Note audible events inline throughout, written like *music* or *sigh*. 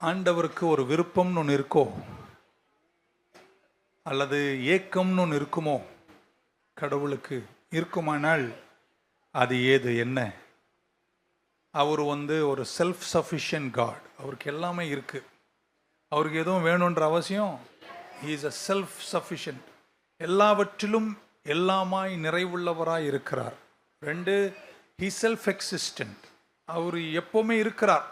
ஆண்டவருக்கு ஒரு விருப்பம்னு ஒன்று இருக்கோ? அல்லது ஏக்கம்னு ஒன்று இருக்குமோ? கடவுளுக்கு இருக்குமானால் அது ஏது? என்ன? அவர் வந்து ஒரு செல்ஃப் சஃபிஷியன்ட் காட் அவருக்கு எல்லாமே இருக்குது அவருக்கு எதுவும் வேணுன்ற அவசியம்? இஸ் அ செல்ஃப் சஃபிஷியன்ட் எல்லாவற்றிலும் எல்லாமாய் நிறைவுள்ளவராய் இருக்கிறார். ரெண்டு ஹி செல்ஃப் எக்ஸிஸ்டன்ட் அவர் எப்போவுமே இருக்கிறார்.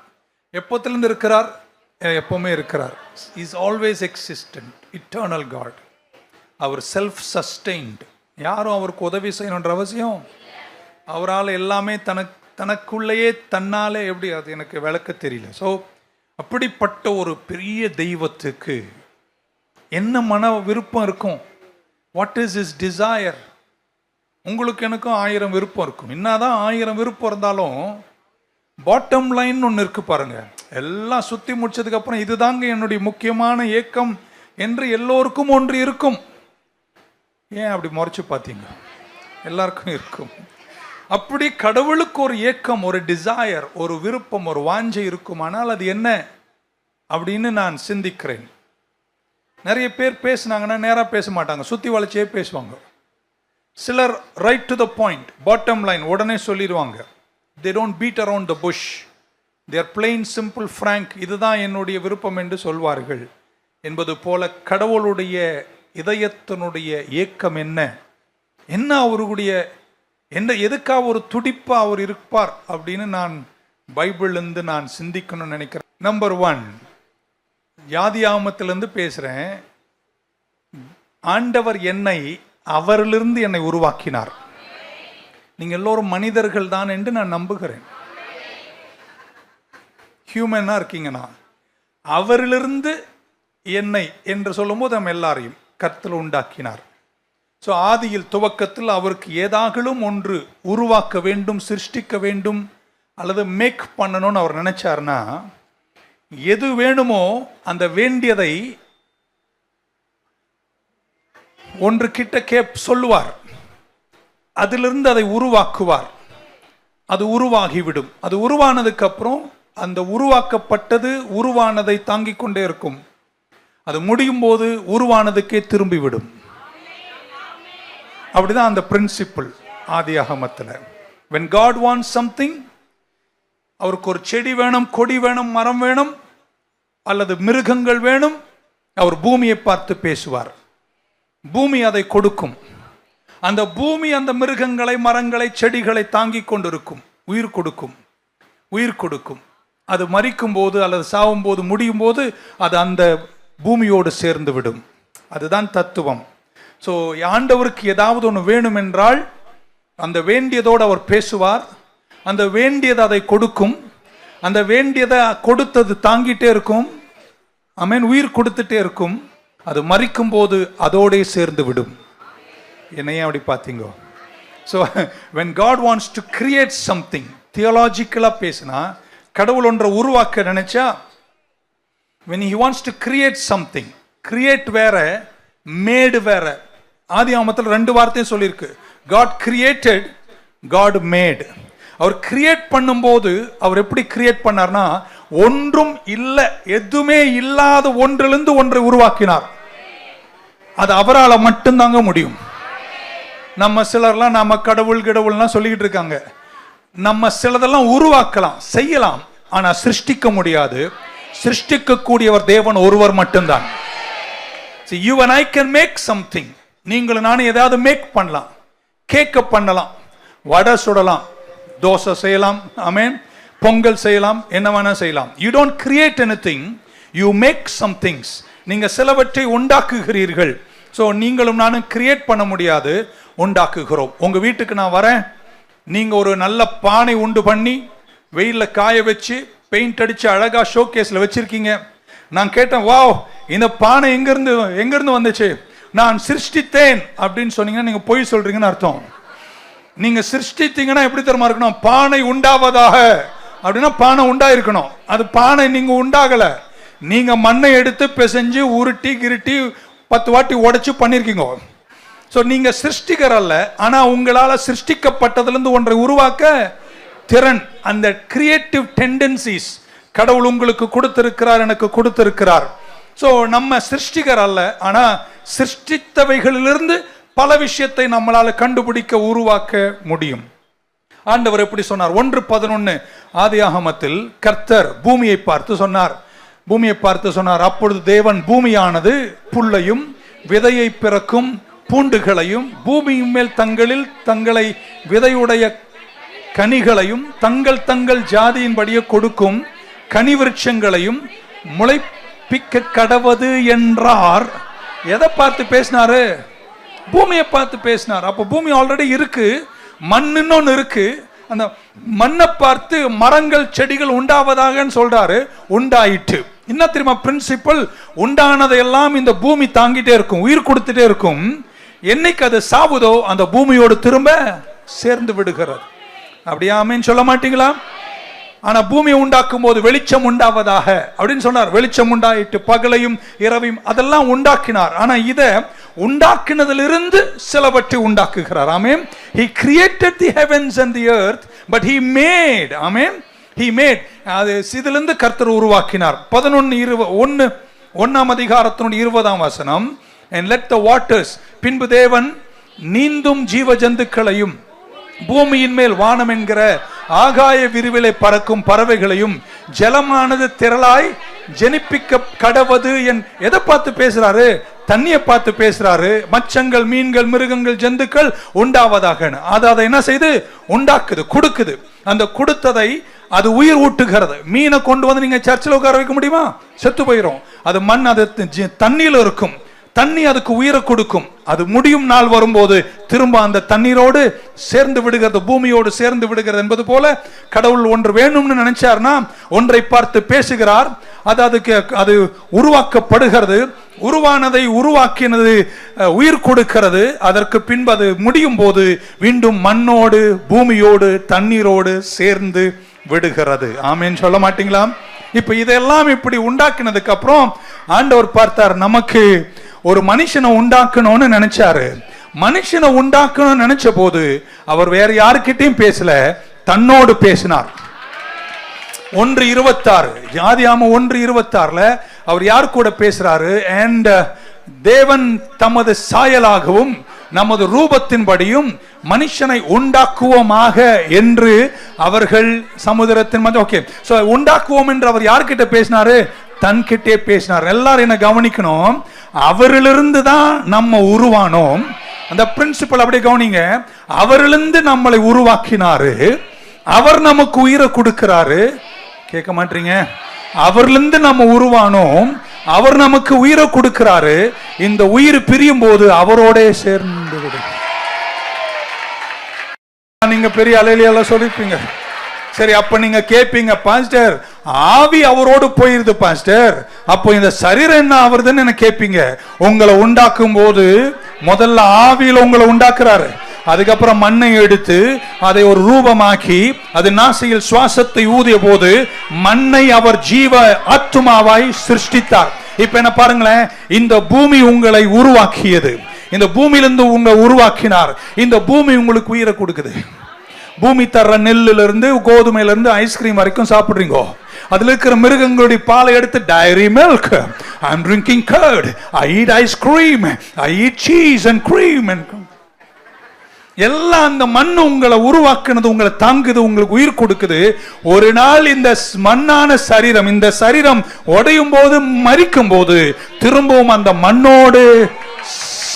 எப்போத்துலேருந்து இருக்கிறார்? எப்போவுமே இருக்கிறார். Is always existent eternal God our self sustained யாரும் அவருக்கு உதவி செய்யணுன்ற அவசியம் அவரால் எல்லாமே தனக்கு தனக்குள்ளேயே தன்னாலே எப்படி அது எனக்கு விளக்க தெரியல. ஸோ அப்படிப்பட்ட ஒரு பெரிய தெய்வத்துக்கு என்ன மன விருப்பம் இருக்கும்? வாட் இஸ் இஸ் டிசையர் உங்களுக்கு எனக்கும் ஆயிரம் விருப்பம் இருக்கும். என்னதான் ஆயிரம் விருப்பம் இருந்தாலும் பாட்டம் லைன் ஒன்று இருக்குது பாருங்கள் எல்லாம் சுத்தி முடிச்சதுக்கு அப்புறம் இதுதாங்க என்னுடைய முக்கியமான ஏக்கம் என்று எல்லோருக்கும் ஒன்று இருக்கும். ஏன் அப்படி முறைச்சு பார்த்தீங்க? எல்லாருக்கும் இருக்கும். அப்படி கடவுளுக்கு ஒரு ஏக்கம் ஒரு டிசையர் ஒரு விருப்பம் ஒரு வாஞ்சை இருக்குமானால் அது என்ன அப்படின்னு நான் சிந்திக்கிறேன். நிறைய பேர் பேசுனாங்கன்னா நேராக பேச மாட்டாங்க. சுத்தி வளைச்சே பேசுவாங்க. சிலர் right to the point bottom line உடனே சொல்லிடுவாங்க. They don't beat around the bush they're plain simple frank இதுதான் என்னுடைய விருப்பம் என்று சொல்வார்கள். என்பது போல கடவுளுடைய இதயத்தினுடைய ஏக்கம் என்ன? என்ன அவருடைய என்ன எதுக்காக ஒரு துடிப்பாக அவர் இருப்பார் அப்படின்னு நான் பைபிள்லேருந்து நான் சிந்திக்கணும்னு நினைக்கிறேன். நம்பர் ஒன் யாதியாமத்திலிருந்து பேசுகிறேன் ஆண்டவர் என்னை அவரிலிருந்து என்னை உருவாக்கினார். நீங்கள் எல்லோரும் மனிதர்கள் தான் என்று நான் நம்புகிறேன். ஹியூமனாக இருக்கீங்கன்னா அவரிலிருந்து என்னை என்று சொல்லும்போது நம்ம எல்லாரையும் கர்த்தல் உண்டாக்கினார். ஸோ ஆதியில் துவக்கத்தில் அவருக்கு ஏதாகலும் ஒன்று உருவாக்க வேண்டும் சிருஷ்டிக்க வேண்டும் அல்லது மேக் பண்ணணும்னு அவர் நினைச்சாருன்னா எது வேணுமோ அந்த வேண்டியதை ஒன்று கிட்ட கேப் சொல்லுவார். அதிலிருந்து அதை உருவாக்குவார். அது உருவாகிவிடும். அது உருவானதுக்கப்புறம் அந்த உருவாக்கப்பட்டது உருவானதை தாங்கிக் கொண்டே இருக்கும். அது முடியும் போது உருவானதுக்கே திரும்பிவிடும். அப்படிதான் அந்த பிரின்சிபிள் ஆதி அகமத்தில். வென் காட் வாண்ட் சம்திங் அவருக்கு ஒரு செடி வேணும் கொடி வேணும் மரம் வேணும் அல்லது மிருகங்கள் வேணும் அவர் பூமியை பார்த்து பேசுவார். பூமி அதை கொடுக்கும். அந்த பூமி அந்த மிருகங்களை மரங்களை செடிகளை தாங்கிக் கொண்டிருக்கும். உயிர் கொடுக்கும். உயிர் கொடுக்கும். அது மறிக்கும் போது அல்லது சாவும் போது முடியும் போது அது அந்த பூமியோடு சேர்ந்து விடும். அதுதான் தத்துவம். ஸோ ஆண்டவருக்கு ஏதாவது ஒன்று வேணும் என்றால் அந்த வேண்டியதோடு அவர் பேசுவார். அந்த வேண்டியது அதை கொடுக்கும். அந்த வேண்டியதை கொடுத்தது தாங்கிட்டே இருக்கும். அமேன் உயிர் கொடுத்துட்டே இருக்கும். அது மறிக்கும் போது அதோடே சேர்ந்து விடும். என்னையே அப்படி பார்த்தீங்க? So when God wants to create something தியோலாஜிக்கலாக பேசினா கடவுள் ஒன்றை உருவாக்க நினைச்சா when he wants to create something create வேற மேடு வேற. ஆதி ஆமத்தில் ரெண்டு வார்த்தையும் சொல்லியிருக்கு. காட் கிரியேட்டட் காட் மேட் அவர் கிரியேட் பண்ணும்போது அவர் எப்படி கிரியேட் பண்ணார்னா ஒன்றும் இல்லை எதுவுமே இல்லாத ஒன்றிலிருந்து ஒன்றை உருவாக்கினார். அது அவரால் மட்டும்தாங்க முடியும். நம்ம சிலர்லாம் நம்ம கடவுள் கடவுள்லாம் சொல்லிக்கிட்டு இருக்காங்க. நம்ம சிலதெல்லாம் உருவாக்கலாம் செய்யலாம். ஆனா சிருஷ்டிக்க முடியாது. சிருஷ்டிக்கக்கூடியவர் தேவன் ஒருவர் மட்டும்தான். You and I can make something நீங்களும் நானும் ஏதாவது மேக் பண்ணலாம். கேக்க பண்ணலாம். வடை சுடலாம். தோசை செய்யலாம். அமேன் பொங்கல் செய்யலாம். என்ன வேணா செய்யலாம். You don't create anything you make some things நீங்க சிலவற்றை உண்டாக்குகிறீர்கள். ஸோ நீங்களும் நானும் கிரியேட் பண்ண முடியாது. உண்டாக்குகிறோம். உங்க வீட்டுக்கு நான் வரேன். நீங்கள் ஒரு நல்ல பானை உண்டு பண்ணி வெயிலில் காய வச்சு பெயிண்ட் அடித்து அழகாக ஷோ கேஸில் வச்சுருக்கீங்க. நான் கேட்டேன் வாவ் இந்த பானை எங்கேருந்து எங்கேருந்து வந்துச்சு? நான் சிருஷ்டித்தேன். அப்படின்னு சொன்னீங்கன்னா நீங்கள் பொய் சொல்கிறீங்கன்னு அர்த்தம். நீங்கள் சிருஷ்டித்தீங்கன்னா எப்படி தெரியுமா இருக்கணும்? பானை உண்டாவதாக. அப்படின்னா பானை உண்டாயிருக்கணும். அது பானை நீங்கள் உண்டாகலை. நீங்கள் மண்ணை எடுத்து பிசைஞ்சு உருட்டி கிருட்டி பத்து வாட்டி உடச்சி பண்ணியிருக்கீங்க ஸோ நீங்கள் சிருஷ்டிகர் அல்ல ஆனால் உங்களால் சிருஷ்டிக்கப்பட்டதுலேருந்து ஒன்றை உருவாக்க திறன் அந்த கிரியேட்டிவ் டெண்டன்சிஸ் கடவுள் உங்களுக்கு கொடுத்திருக்கிறார் எனக்கு கொடுத்திருக்கிறார். ஸோ நம்ம சிருஷ்டிகர் அல்ல ஆனால் சிருஷ்டித்தவைகளிலிருந்து பல விஷயத்தை நம்மளால் கண்டுபிடிக்க உருவாக்க முடியும். ஆண்டவர் எப்படி சொன்னார்? ஒன்று பதினொன்று ஆதியாகமத்தில் கர்த்தர் பூமியை பார்த்து சொன்னார். பூமியை பார்த்து சொன்னார் அப்பொழுது தேவன் பூமியானது புல்லையும் விதையை பிறக்கும் பூண்டுகளையும் பூமியின் மேல் தங்களில் தங்களை விதையுடைய கனிகளையும் தங்கள் தங்கள் ஜாதியின்படியே கொடுக்கும் கனி விருட்சங்களையும் முளைப்பிக்க கடவது என்றார். எதை பார்த்து பேசினாரு? பூமியை பார்த்து பேசினார். அப்போ பூமி ஆல்ரெடி இருக்கு மண்ணுன்னு ஒன்று இருக்கு. அந்த மண்ணை பார்த்து மரங்கள் செடிகள் உண்டாவதாகன்னு சொல்றாரு. உண்டாயிட்டு. என்ன தெரியுமா? பிரின்சிபல் உண்டானதையெல்லாம் இந்த பூமி தாங்கிட்டே இருக்கும் உயிர் கொடுத்துட்டே இருக்கும். என்னைக்கு அது சாவுதோ அந்த பூமியோடு திரும்ப சேர்ந்து விடுகிறது. அப்படியாமேன்னு சொல்ல மாட்டீங்களா? ஆனா பூமியை உண்டாக்கும் போது வெளிச்சம் உண்டாவதாக. அப்படின்னு சொன்னார். வெளிச்சம் உண்டாயிட்டு பகலையும் இரவையும் அதெல்லாம் உண்டாக்கினார். ஆனா இத உண்டாக்கினதிலிருந்து சிலவற்றை உண்டாக்குகிறார். ஆமென். He created the heavens and the earth but he made amen. He made அது இதிலிருந்து கர்த்தர் உருவாக்கினார். பதினொன்னு இருவ ஒன்னு ஒன்னாம் அதிகாரத்தினுடைய இருபதாம் வசனம். அண்ட் லெட் த வாட்டர்ஸ் பின்பு தேவன் நீந்தும் ஜீவ ஜந்துக்களையும் பூமியின் மேல் வானம் என்கிற ஆகாய விரிவிலை பறக்கும் பறவைகளையும் ஜலமானது திரளாய் ஜெனிப்பிக்க கடவது என் எதை பார்த்து பேசுறாரு? தண்ணியை பார்த்து பேசுறாரு. மச்சங்கள் மீன்கள் மிருகங்கள் ஜந்துக்கள் உண்டாவதாக. அது அதை என்ன செய்து? உண்டாக்குது கொடுக்குது. அந்த கொடுத்ததை அது உயிர் ஊட்டுகிறது. மீனை கொண்டு வந்து நீங்க சர்ச்சில் உட்கார வைக்க முடியுமா? செத்து போயிடும் அது மண் அது ஜி- இருக்கும். தண்ணி அதுக்கு உயிரை கொடுக்கும். அது முடியும் நாள் வரும்போது திரும்ப அந்த தண்ணீரோடு சேர்ந்து விடுகிறது பூமியோடு சேர்ந்து விடுகிறது என்பது போல கடவுள் ஒன்று வேணும்னு நினைச்சார்னா ஒன்றை பார்த்து பேசுகிறார். அது அதுக்கு அது உருவாக்கப்படுகிறது. உருவானதை உருவாக்கினது உயிர் கொடுக்கிறது. அதற்கு பின்பு அது முடியும் போது மீண்டும் மண்ணோடு பூமியோடு தண்ணீரோடு சேர்ந்து விடுகிறது. ஆமேன்னு சொல்ல மாட்டீங்களா? இப்ப இதெல்லாம் இப்படி உண்டாக்கினதுக்கு அப்புறம் ஆண்டவர் பார்த்தார் நமக்கு ஒரு மனுஷனை உண்டாக்கணும்னு நினைச்சாரு. மனுஷனை உண்டாக்கணும்னு நினைச்ச போது அவர் வேற யாருக்கிட்டையும் பேசல தன்னோடு பேசினார். ஒன்று இருபத்தாறு ஜாதியாம ஒன்று இருபத்தாறுல அவர் யார் கூட பேசுறாரு? அண்ட் uh, தேவன் தமது சாயலாகவும் நமது ரூபத்தின்படியும் மனுஷனை உண்டாக்குவோமாக என்று அவர்கள் சமுதிரத்தின் மத்திய ஓகே சோ உண்டாக்குவோம் என்று அவர் யார்கிட்ட பேசினாரு? தன்கிட்டே பேசினார். எல்லாரும் என்ன கவனிக்கணும். அவரிலிருந்து தான் நம்ம உருவானோம். அந்த பிரின்சிபல் அப்படியே கவனிங்க. அவரிலிருந்து நம்மளை உருவாக்கினாரு. அவர் நமக்கு உயிரை கொடுக்கிறாரு. கேட்க மாட்டீங்க. அவர்லேருந்து நம்ம உருவானோம். அவர் நமக்கு உயிரை கொடுக்கிறாரு. இந்த உயிர் பிரியும் போது அவரோட சேர்ந்து நீங்க பெரிய அலையில சொல்லிருப்பீங்க. சரி அப்ப நீங்க கேட்பீங்க பாஸ்டர் ஆவி அவரோடு போயிருது பாஸ்டர். அப்போ இந்த சரீரம் என்ன ஆவறதுன்னு என்ன கேட்பீங்க உங்களை உண்டாக்கும் போது முதல்ல ஆவியில உங்களை உண்டாக்குறாரு. அதுக்கப்புறம் மண்ணை எடுத்து அதை ஒரு ரூபமாக்கி அது நாசியில் சுவாசத்தை ஊதிய போது மண்ணை அவர் ஜீவ ஆத்மாவாய் சிருஷ்டித்தார். இப்ப என்ன பாருங்களேன் இந்த பூமி உங்களை உருவாக்கியது. இந்த பூமியிலிருந்து உங்களை உருவாக்கினார். இந்த பூமி உங்களுக்கு உயிரை கொடுக்குது. பூமி தர்ற நெல்லுல இருந்து கோதுமையில இருந்து ஐஸ்கிரீம் வரைக்கும் சாப்பிடுறீங்க. அதுல இருக்கிற மிருகங்களுடைய பாலை எடுத்து dairy milk I drinking curd I eat ice cream I eat cheese and cream and எல்லாம் அந்த மண் உங்களை உருவாக்குனது உங்களை தாங்குது உங்களுக்கு உயிர் கொடுக்குது. ஒரு நாள் இந்த மண்ணான சரீரம் இந்த சரீரம் உடையும் போது மறிக்கும் போது திரும்பவும் அந்த மண்ணோடு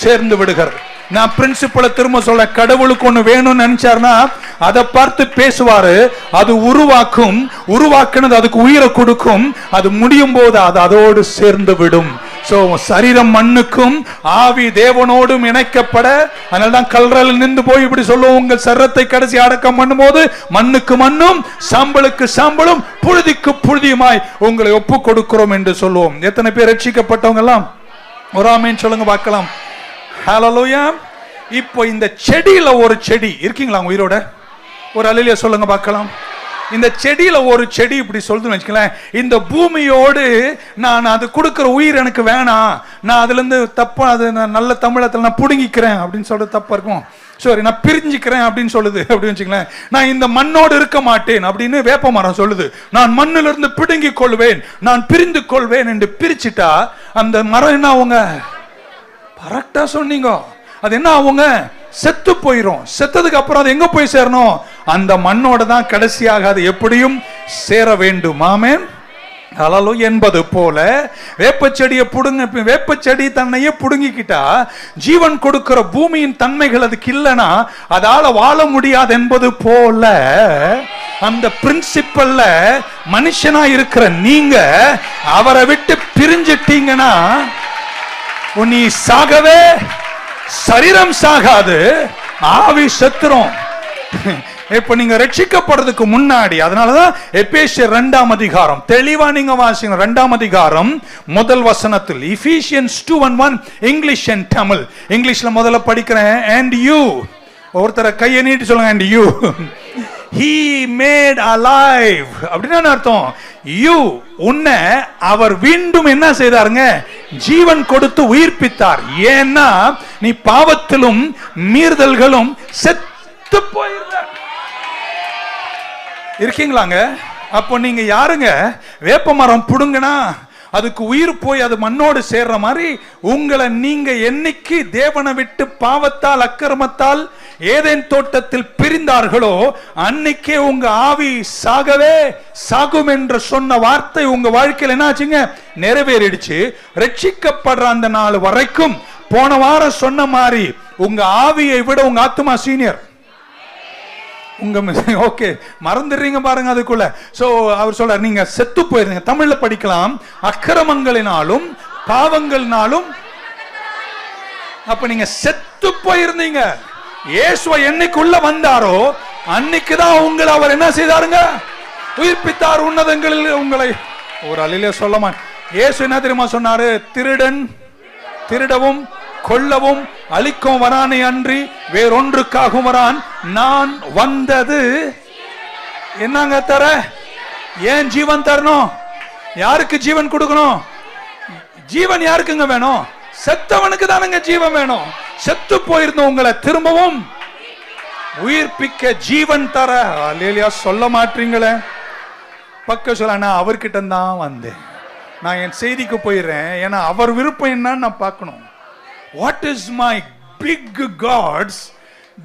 சேர்ந்து விடுகிறது. நான் பிரின்சிபலை திரும்ப சொல்ல கடவுளுக்கு ஒன்று வேணும்னு நினைச்சாருன்னா அதை பார்த்து பேசுவாரு. அது உருவாக்கும். உருவாக்குனது அதுக்கு உயிரை கொடுக்கும். அது முடியும் போது அது அதோடு சேர்ந்து விடும். ஸோ சரீரம் மண்ணுக்கும் ஆவி தேவனோடும் இணைக்கப்பட அதனால்தான் கல்றல் நின்று போய் இப்படி சொல்லுவோம். உங்கள் சரத்தை கடைசி அடக்கம் பண்ணும்போது மண்ணுக்கு மண்ணும் சாம்பலுக்கு சாம்பலும் புழுதிக்கு புழுதியுமாய் உங்களை ஒப்பு கொடுக்கிறோம் என்று சொல்லுவோம். எத்தனை பேர் ரட்சிக்கப்பட்டவங்க எல்லாம்? ஒரு சொல்லுங்க பார்க்கலாம். ஹலலூயா இப்போ இந்த செடியில ஒரு செடி இருக்கீங்களா உயிரோட? ஒரு அலையில சொல்லுங்க பார்க்கலாம். இந்த செடியில ஒரு செடி இப்படி சொல்லுதுன்னு வச்சுக்கலேன் இந்த பூமியோடு நான் அது கொடுக்குற உயிர் எனக்கு வேணாம். நான் அதுலேருந்து தப்பா அது நான் நல்ல தமிழத்தில் நான் பிடுங்கிக்கிறேன் அப்படின்னு சொல்றது தப்பா இருக்கும். சாரி நான் பிரிஞ்சுக்கிறேன் அப்படின்னு சொல்லுது அப்படின்னு வச்சுக்கலேன் நான் இந்த மண்ணோடு இருக்க மாட்டேன் அப்படின்னு வேப்ப மரம் சொல்லுது. நான் மண்ணிலிருந்து பிடுங்கிக் கொள்வேன் நான் பிரிந்து கொள்வேன் என்று பிரிச்சுட்டா அந்த மரம் என்ன அவங்க கரெக்டா சொன்னீங்க. அது என்ன ஆகுங்க? செத்து போயிரும். செத்ததுக்கு அப்புறம் அது எங்க போய் சேரணும்? அந்த மண்ணோட தான் கடைசியாக அது எப்படியும் சேர வேண்டும். ஆமென். அலலு என்பது போல வேப்பச்செடியை புடுங்க வேப்பச்செடி தன்னையே புடுங்கிக்கிட்டா ஜீவன் கொடுக்கிற பூமியின் தன்மைகள் அதுக்கு இல்லைன்னா அதால வாழ முடியாது என்பது போல அந்த பிரின்சிபல்ல மனுஷனா இருக்கிற நீங்க அவரை விட்டு பிரிஞ்சிட்டீங்கன்னா நீ சாகவே சரீரம் சாகாது ஆவி செத்துரும். இப்ப நீங்க ரட்சிக்கப்படுறதுக்கு முன்னாடி அதனாலதான் எபேசியர் ரெண்டாம் அதிகாரம் தெளிவா நீங்க வாசிங்க ரெண்டாம் அதிகாரம் முதல் வசனத்தில் Ephesians two one one English and Tamil இங்கிலீஷ்ல முதல்ல படிக்கிறேன் அண்ட் யூ ஒருத்தரை கையை நீட்டி சொல்லுங்க and you he made alive அப்படின்னு அர்த்தம்? யூ உன்னை அவர் மீண்டும் என்ன செய்தாருங்க? ஜீவன் கொடுத்து உயிர்ப்பித்தார். ஏன்னா நீ பாவத்திலும் மீறுதல்களும் செத்து போயிருந்த இருக்கீங்களாங்க? அப்போ நீங்க யாருங்க? வேப்ப மரம் புடுங்கனா அதுக்கு உயிர் போய் அது மண்ணோடு சேர்ற மாதிரி உங்களை நீங்க என்னைக்கு தேவனை விட்டு பாவத்தால் அக்கிரமத்தால் ஏதேன் தோட்டத்தில் பிரிந்தார்களோ அன்னைக்கே உங்க ஆவி சாகவே சாகும் என்று சொன்ன வார்த்தை உங்க வாழ்க்கையில் என்னாச்சுங்க? நிறைவேறிடுச்சு. ரட்சிக்கப்படுற அந்த நாள் வரைக்கும் போன வாரம் சொன்ன மாதிரி உங்க ஆவியை விட உங்க ஆத்மா சீனியர். உங்க ஓகே மறந்துடுறீங்க பாருங்க அதுக்குள்ள. சோ அவர் சொல்றார் நீங்க செத்து போயிருந்தீங்க. தமிழ்ல படிக்கலாம். அக்கிரமங்களினாலும் பாவங்களினாலும் அப்ப நீங்க செத்து போயிருந்தீங்க. இயேசுவை என்னைக்குள்ள வந்தாரோ அன்னைக்கு தான் உங்களை அவர் என்ன செய்தாருங்க? உயிர்ப்பித்தார் உன்னதங்களில் உங்களை. ஒரு அலையில சொல்லமா இயேசு என்ன தெரியுமா சொன்னாரு? திருடன் திருடவும் கொல்லவும் அழிக்கும் வரானே அன்றி வேறொன்றுக்காகவும் வரான். நான் வந்தது என்னங்க தர? ஏன் ஜீவன் தரணும்? யாருக்கு ஜீவன் கொடுக்கணும்? ஜீவன் யாருக்குங்க வேணும்? செத்தவனுக்கு தானுங்க ஜீவன் வேணும். செத்து போயிருந்த உங்களை திரும்பவும் உயிர்ப்பிக்க ஜீவன் தர. அலேலியா சொல்ல மாட்டீங்களே. பக்க சொல்ல நான் அவர்கிட்ட தான் வந்தேன். நான் என் செய்திக்கு போயிடுறேன். ஏன்னா அவர் விருப்பம் என்னன்னு நான் பார்க்கணும். What is my big God's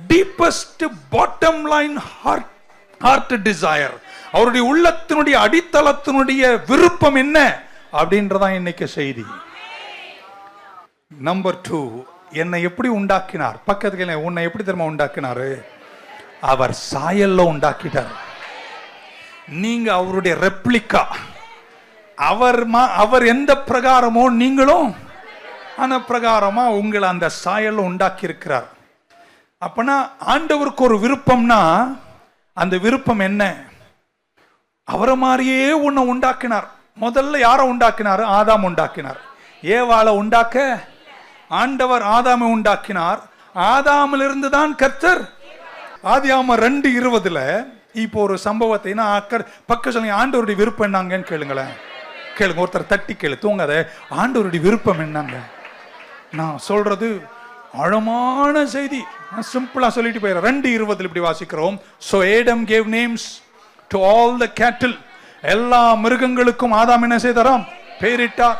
deepest bottom line heart heart desire அவருடைய உள்ளத்தினுடைய அடித்தளத்தினுடைய விருப்பம் என்ன? அப்படின்றதான் இன்னைக்கு செய்தி. நம்பர் டூ என்னை எப்படி உண்டாக்கினார்? பக்கத்துக்கு உன்னை எப்படி தெரியுமா உண்டாக்கினாரு? அவர் சாயல்ல உண்டாக்கிட்டார். நீங்க அவருடைய ரெப்ளிக்கா அவர் மா- அவர் எந்த பிரகாரமோ நீங்களும் அந்த பிரகாரமா உங்களை அந்த சாயல்ல உண்டாக்கி இருக்கிறார் அப்பனா ஆண்டவருக்கு ஒரு விருப்பம்னா அந்த விருப்பம் என்ன? அவரை மாதிரியே உன்னை உண்டாக்கினார். முதல்ல யாரை உண்டாக்கினார்? ஆதாம் உண்டாக்கினார். ஏவாளை உண்டாக்க ஆண்டவர் ஆதாமை உண்டாக்கினார். ஆதாமிலிருந்து தான் கர்த்தர். ஆதி ஆம ரெண்டு இருபதுல இப்போ ஒரு சம்பவத்தை நான் அக்கறை பக்க சொல்லுங்க ஆண்டவருடைய விருப்பம் என்னங்கன்னு கேளுங்களேன். கேளுங்க ஒருத்தர் தட்டி கேளு தூங்காத. ஆண்டவருடைய விருப்பம் என்னங்க? நான் சொல்றது ஆழமான செய்தி. நான் சிம்பிளா சொல்லிட்டு போயிடுறேன். ரெண்டு இருபதுல இப்படி வாசிக்கிறோம். So Adam gave names to all the cattle எல்லா மிருகங்களுக்கும் ஆதாம் என்ன செய்தாராம்? பேரிட்டார்.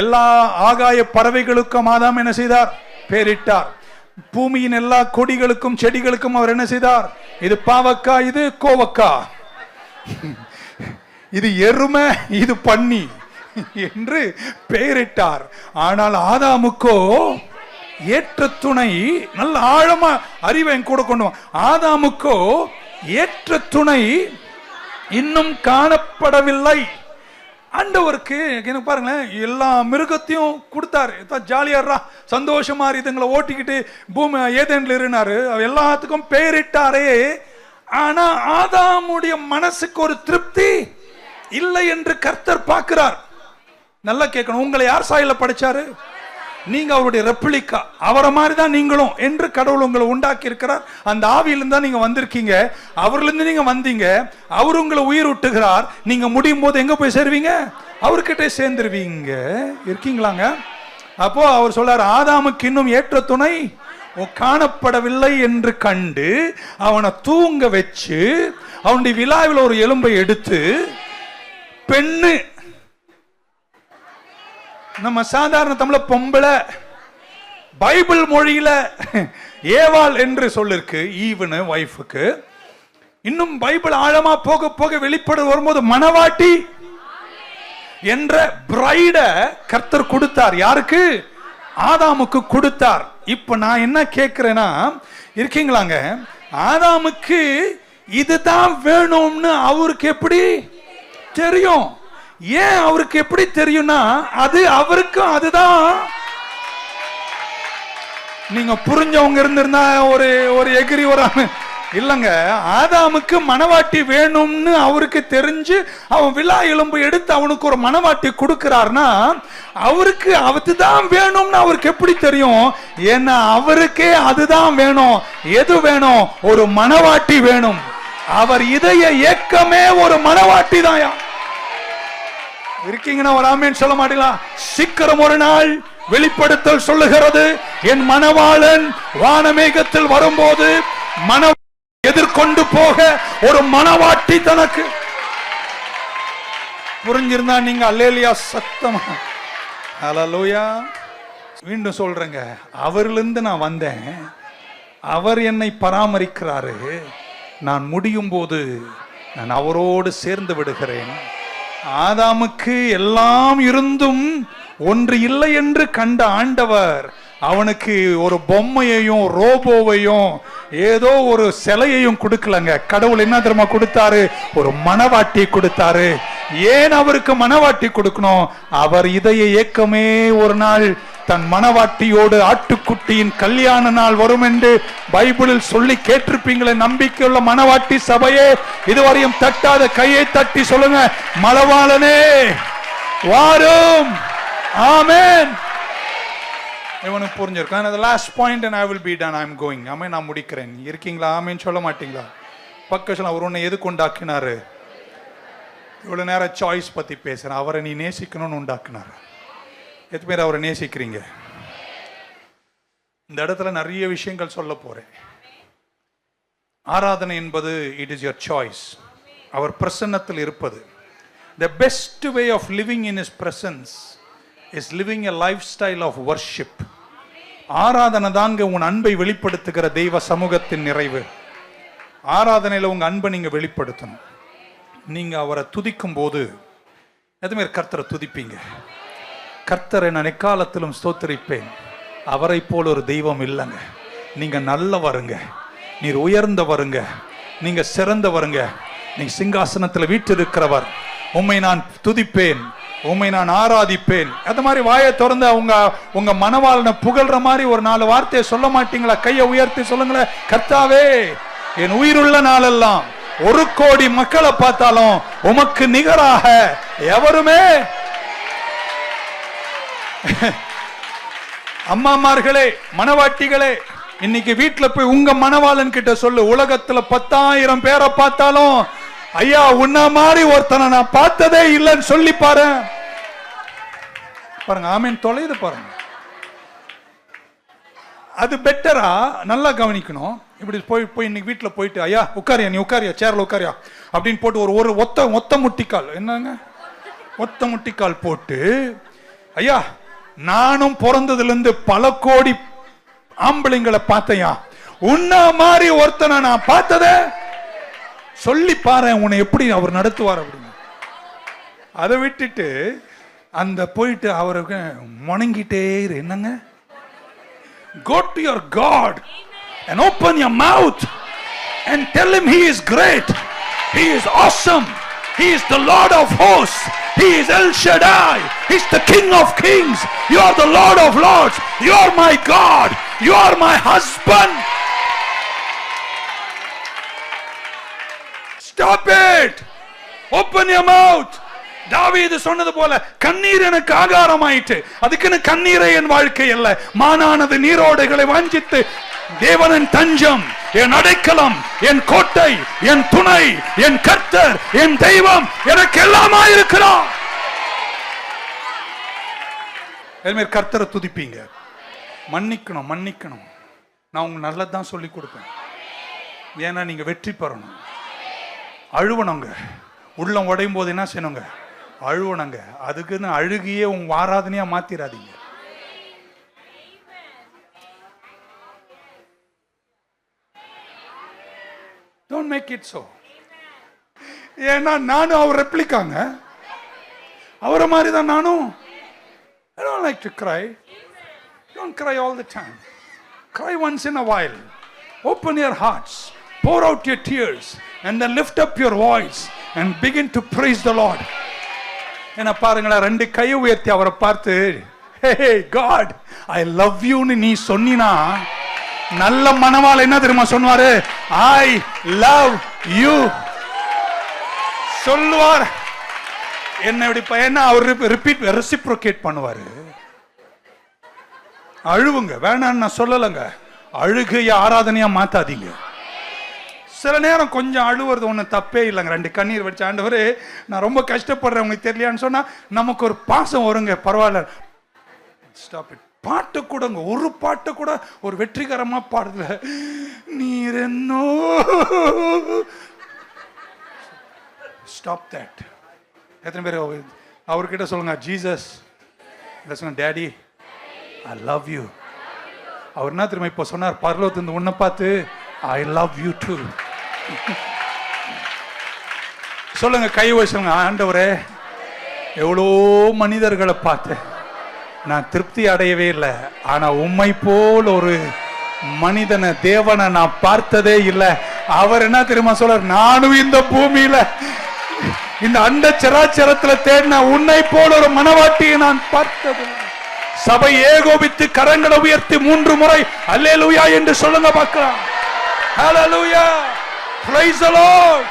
எல்லா ஆகாய பறவைகளுக்கும் ஆதாம் என்ன செய்தார்? பேரிட்டார். பூமியின் எல்லா கொடிகளுக்கும் செடிகளுக்கும் அவர் என்ன செய்தார்? இது பாவக்கா இது கோவக்கா. இது எருமை இது பன்னி என்று பெயரிட்டார் ஆனால் ஆதாமுக்கோ ஏற்ற துணை நல்ல ஆழமா அறிவை என் கூட கொண்டு ஆதாமுக்கோ ஏற்ற துணை இன்னும் காணப்படவில்லை. ஆண்டவருக்கு எனக்கு பாருங்களேன் எல்லா மிருகத்தையும் கொடுத்தாரு. ஜாலியாடுறா சந்தோஷமா இதுங்களை ஓட்டிக்கிட்டு பூமி ஏதேன்ல இருந்தாரு எல்லாத்துக்கும் பெயரிட்டாரே. ஆனா ஆதாமுடைய மனசுக்கு ஒரு திருப்தி இல்லை என்று கர்த்தர் பார்க்கிறார். நல்லா கேட்கணும் உங்களை யார் சாயல படைச்சாரு? நீங்க அவருடைய ரெப்ளிக்கா அவரை மாதிரி தான் நீங்களும் என்று கடவுள் உங்களை உண்டாக்கி இருக்கிறார் அந்த ஆவியிலிருந்து தான் நீங்க வந்திருக்கீங்க. அவர்லேருந்து நீங்க வந்தீங்க. அவர் உங்களை உயிர் விட்டுகிறார் நீங்க முடியும் போது எங்க போய் சேருவீங்க? அவர்கிட்ட சேர்ந்துருவீங்க. இருக்கீங்களாங்க? அப்போ அவர் சொல்றார் ஆதாமுக்கு இன்னும் ஏற்ற துணை காணப்படவில்லை என்று கண்டு அவனை தூங்க வச்சு அவனுடைய விழாவில் ஒரு எலும்பை எடுத்து பெண்ணு நம்ம சாதாரண தமிழ பொம்பளை பைபிள் மொழியில ஏவாள் என்று சொல்லிருக்கு ஈவனு ஒய்ஃபுக்கு இன்னும் பைபிள் ஆழமா போக போக வெளிப்பட வரும்போது மணவாட்டி என்ற பிரைட கர்த்தர் கொடுத்தார். யாருக்கு? ஆதாமுக்கு கொடுத்தார். இப்ப நான் என்ன கேட்கிறேன்னா இருக்கீங்களாங்க? ஆதாமுக்கு இதுதான் வேணும்னு அவருக்கு எப்படி தெரியும்? ஏன் அவருக்கு எப்படி தெரியும்னா அது அவருக்கும் அதுதான். நீங்க புரிஞ்சவங்க இருந்திருந்தா ஒரு ஒரு எகிரி ஒரு இல்லங்க ஆதாமுக்கு மனவாட்டி வேணும்னு அவருக்கு தெரிஞ்சு அவன் விழா எலும்பு எடுத்து அவனுக்கு ஒரு மனவாட்டி கொடுக்கிறார்னா அவருக்கு அதுதான் வேணும்னு அவருக்கு எப்படி தெரியும்? ஏன்னா அவருக்கே அதுதான் வேணும். எது வேணும்? ஒரு மனவாட்டி வேணும். அவர் இதய ஏக்கமே ஒரு மனவாட்டி தான் இருக்கீங்கன்னா ஒரு ஆமேன் சொல்ல மாட்டீங்களா? சீக்கிரம் ஒரு நாள் வெளிப்படுத்தல் சொல்லுகிறது. என் மணவாளன் வானமேகத்தில் வரும்போது மன எதிர்கொண்டு போக ஒரு மனவாட்டி தனக்கு. புரிஞ்சிருந்தா நீங்க அல்லேலியா சத்தமா? ஹalleluya. மீண்டும் சொல்றேங்க. அவரிலிருந்து நான் வந்தேன். அவர் என்னை பராமரிக்கிறாரு. நான் முடியும் போது நான் அவரோடு சேர்ந்து விடுகிறேன். ஆதாமுக்கு எல்லாம் இருந்தும் ஒன்று இல்லை என்று கண்ட ஆண்டவர் அவனுக்கு ஒரு பொம்மையையும் ரோபோவையும் ஏதோ ஒரு சிலையையும் கொடுக்கலங்க. கடவுள் என்ன தெரியுமா கொடுத்தாரு? ஒரு மனவாட்டி கொடுத்தாரு. ஏன் அவருக்கு மனவாட்டி கொடுக்கணும்? அவர் இதய ஏக்கமே ஒரு நாள் தன் மணவாட்டியோடு ஆட்டுக்குட்டியின் கல்யாண நாள் வரும் என்று பைபிளில் சொல்லி கேட்டிருப்பீங்களே நம்பிக்கையுள்ள மணவாட்டி சபையே இதுவரையும் தட்டாத கையை தட்டி சொல்லுங்க மலவாளனே வாரும். ஆமேன். இவனுக்கு புரிஞ்சிருக்கான் அந்த last point and I will be done I am going ஆமே நான் முடிக்கிறேன். இருக்கீங்களா? ஆமேன்னு சொல்ல மாட்டீங்களா? பக்க சொல்ல அவர் உன்னை எதுக்கு உண்டாக்கினாரு? இவ்வளவு நேரம் சாய்ஸ் பத்தி பேசுறேன். அவரை நீ நேசிக்கணும்னு உண்டாக்குனார்? எத்தனை பேர் அவரை நேசிக்கிறீங்க? இந்த இடத்துல நிறைய விஷயங்கள் சொல்ல போறேன். ஆராதனை என்பது இட் இஸ் யுவர் சாய்ஸ் அவர் பிரசன்னத்தில் இருப்பது. The best way of living in is presence is living a lifestyle of worship ஆராதனை தாங்க உன் அன்பை வெளிப்படுத்துகிற தெய்வ சமூகத்தின் நிறைவு. ஆராதனையில் உங்க அன்பை நீங்க வெளிப்படுத்தணும். நீங்க அவரை துதிக்கும் போது எதுவுமே கர்த்தரை துதிப்பீங்க? கர்த்தரை நான் எக்காலத்திலும் ஸ்தோத்தரிப்பேன். அவரை போல் ஒரு தெய்வம் இல்லைங்க. நீங்க நல்ல வருங்க நீர் உயர்ந்த வருங்க. நீங்க சிறந்த வருங்க. நீங்கள் சிங்காசனத்தில் வீற்றிருக்கிறவர். உண்மை நான் துதிப்பேன். உம்மை நான் ஆராதிப்பேன். அது மாதிரி வாயை திறந்து அவங்க உங்க மனவாளனை புகழ்ற மாதிரி ஒரு நாலு வார்த்தையை சொல்ல மாட்டீங்களா? கையை உயர்த்தி சொல்லுங்களேன். கர்த்தாவே என் உயிருள்ள நாளெல்லாம் ஒரு கோடி மக்களை பார்த்தாலும் உமக்கு நிகராக எவருமே *laughs* அம்மாமார்களே மனவாட்டிகளே இன்னைக்கு வீட்டுல போய் உங்க மனவாளன் கிட்ட சொல்லு. உலகத்துல பத்தாயிரம் பேரை பார்த்தாலும் ஐயா உன்ன மாதிரி ஒருத்தனை நான் பார்த்ததே இல்லைன்னு சொல்லி பாரு. பாருங்க ஆமீன். தொலைது பாருங்க. அது பெட்டரா? நல்லா கவனிக்கணும். இப்படி போய் போய் இன்னைக்கு வீட்டில் போயிட்டு ஐயா உட்காரியா நீ உட்காரியா சேரில் உட்காரியா? அப்படின்னு போட்டு ஒரு ஒரு ஒத்த ஒத்த முட்டிக்கால். என்னங்க? ஒத்த முட்டிக்கால் போட்டு ஐயா நானும் பிறந்ததுலேருந்து பல கோடி ஆம்பளைங்களை பார்த்தையா உன்ன மாதிரி ஒருத்தனை நான் பார்த்தத சொல்லி பாரு உன்னை எப்படி அவர் நடத்துவார் அப்படின்னு. அதை விட்டுட்டு அந்த போயிட்டு அவருக்கு முணங்கிட்டே இரு. என்னங்க? Go to your God and open your mouth and tell him he is great. He is awesome. He is the Lord of hosts. He is El Shaddai. He's the King of kings. You are the Lord of lords. You are my God. You are my husband. Stop it! Open your mouth! தாவீது சொன்னது போல கண்ணீர் எனக்கு ஆகாரமாயிட்டு அதுக்குன்னு கண்ணீரை என் வாழ்க்கை அல்ல. மானானது நீரோடைகளை வாஞ்சித்து தேவனின் தஞ்சம் என் அடைக்கலம் என் கோட்டை என் துணை என் கர்த்தர் என் தெய்வம் எனக்கு எல்லாமா இருக்கிறான் கர்த்தரை துதிப்பீங்க. மன்னிக்கணும் மன்னிக்கணும். நான் உங்களுக்கு நல்லதான் சொல்லி கொடுப்பேன். ஏன்னா நீங்க வெற்றி பெறணும். அழுவணுங்க. உள்ளம் உடையும் போது என்ன செய்யணுங்க? அழுவணுங்க அதுக்குன்னு அழுகியே உங்க ஆராதனையா மாத்திராதீங்க டோன்ட் மேக் இட் so ஏன்னா நானும் அவர் ரெப்ளிக்காங்க அவரை மாதிரி தான் நானும் I don't like to cry don't cry all the time cry once in a while open your hearts pour out your tears and then lift up your voice and begin to praise the lord என்ன பாருங்களேன் ரெண்டு கையை உயர்த்தி அவரை பார்த்து ஹே God I love யூன்னு நீ சொன்னினா நல்ல மனவால் என்ன தெரியுமா சொன்னாரு? ஐ லவ் யூ சொல்லுவார். என்ன இப்படி பையனா அவர் ரிப்பீட் ரெசிப்ரோகேட் பண்ணுவார். அழுவுங்க வேணான்னு நான் சொல்லலைங்க. அழுகைய ஆராதனையா மாத்தாதீங்க. சில நேரம் கொஞ்சம் அழுவுறது ஒன்றும் தப்பே இல்லைங்க. ரெண்டு கண்ணீர் வச்ச ஆண்டவர் நான் ரொம்ப கஷ்டப்படுறேன் உங்களுக்கு தெரியலையான்னு சொன்னால் நமக்கு ஒரு பாசம் வருங்க பரவாயில்ல. ஸ்டாப் இட் பாட்டு கூடங்க ஒரு பாட்டு கூட ஒரு வெற்றிகரமாக பாடுதுல நீர் என்னோ. ஸ்டாப் தட் எத்தனை பேர் அவர்- அவர்கிட்ட சொல்லுங்க ஜீசஸ் இல்லை சொல்லுங்க டேடி ஐ லவ் யூ அவர் என்ன திரும்ப இப்போ சொன்னார்? பரலோத்து இந்த உன்னை பார்த்து ஐ லவ் யூ டூ சொல்லுங்க கை வச்சுங்க ஆண்டவரே எவ்வளோ மனிதர்களை பார்த்தேன் நான் திருப்தி அடையவே இல்லை. ஆனா உம்மை போல் ஒரு மனிதனை தேவனை நான் பார்த்ததே இல்லை. அவர் என்ன தெரியுமா சொல்றார்? நானும் இந்த பூமியில இந்த அண்ட சராச்சரத்துல தேடின உன்னை போல் ஒரு மனவாட்டியை நான் பார்த்தது சபை ஏகோபித்து கரங்களை உயர்த்தி மூன்று முறை அல்லேலூயா என்று சொல்லுங்க பார்க்கலாம். ஹalleluya praise the lord.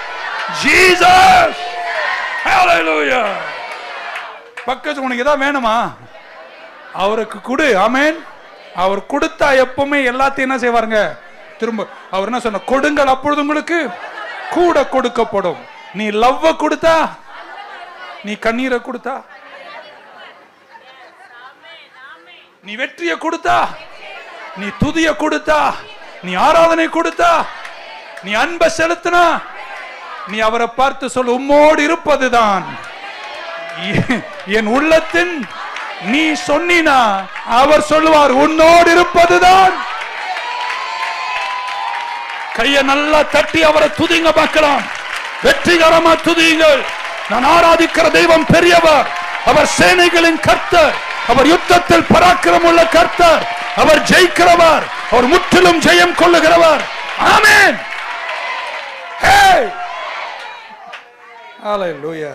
Jesus. Hallelujah. பக்கத்து உனக்கு ஏதாவது வேணுமா? அவருக்கு கொடு. ஆமேன் அவர் கொடுத்தா எப்பவுமே எல்லாத்தையும் என்ன செய்வாருங்க? திரும்ப அவர் என்ன சொன்ன? கொடுங்கள் அப்பொழுது உங்களுக்கு கூட கொடுக்கப்படும். நீ லவ்வ கொடுத்தா நீ கண்ணீரை கொடுத்தா. நீ வெற்றியை கொடுத்தா நீ துதிய கொடுத்தா நீ ஆராதனை கொடுத்தா நீ அன்பை செலுத்தினா நீ அவரை பார்த்து சொல் உம்மோடு இருப்பதுதான். என் உள்ளத்தின் நீ சொன்னினா அவர் சொல்லுவார் உன்னோடு இருப்பதுதான். கைய நல்லா தட்டி அவரை துதிங்க பார்க்கலாம் வெற்றிகரமா துதியுங்கள். நான் ஆராதிக்கிற தெய்வம் பெரியவர். அவர் சேனைகளின் கர்த்தர். அவர் யுத்தத்தில் பராக்கிரமுள்ள உள்ள கர்த்தர். அவர் ஜெயிக்கிறவர். அவர் முற்றிலும் ஜெயம் கொள்ளுகிறவர். ஆமேன். ஹே ஹalleluya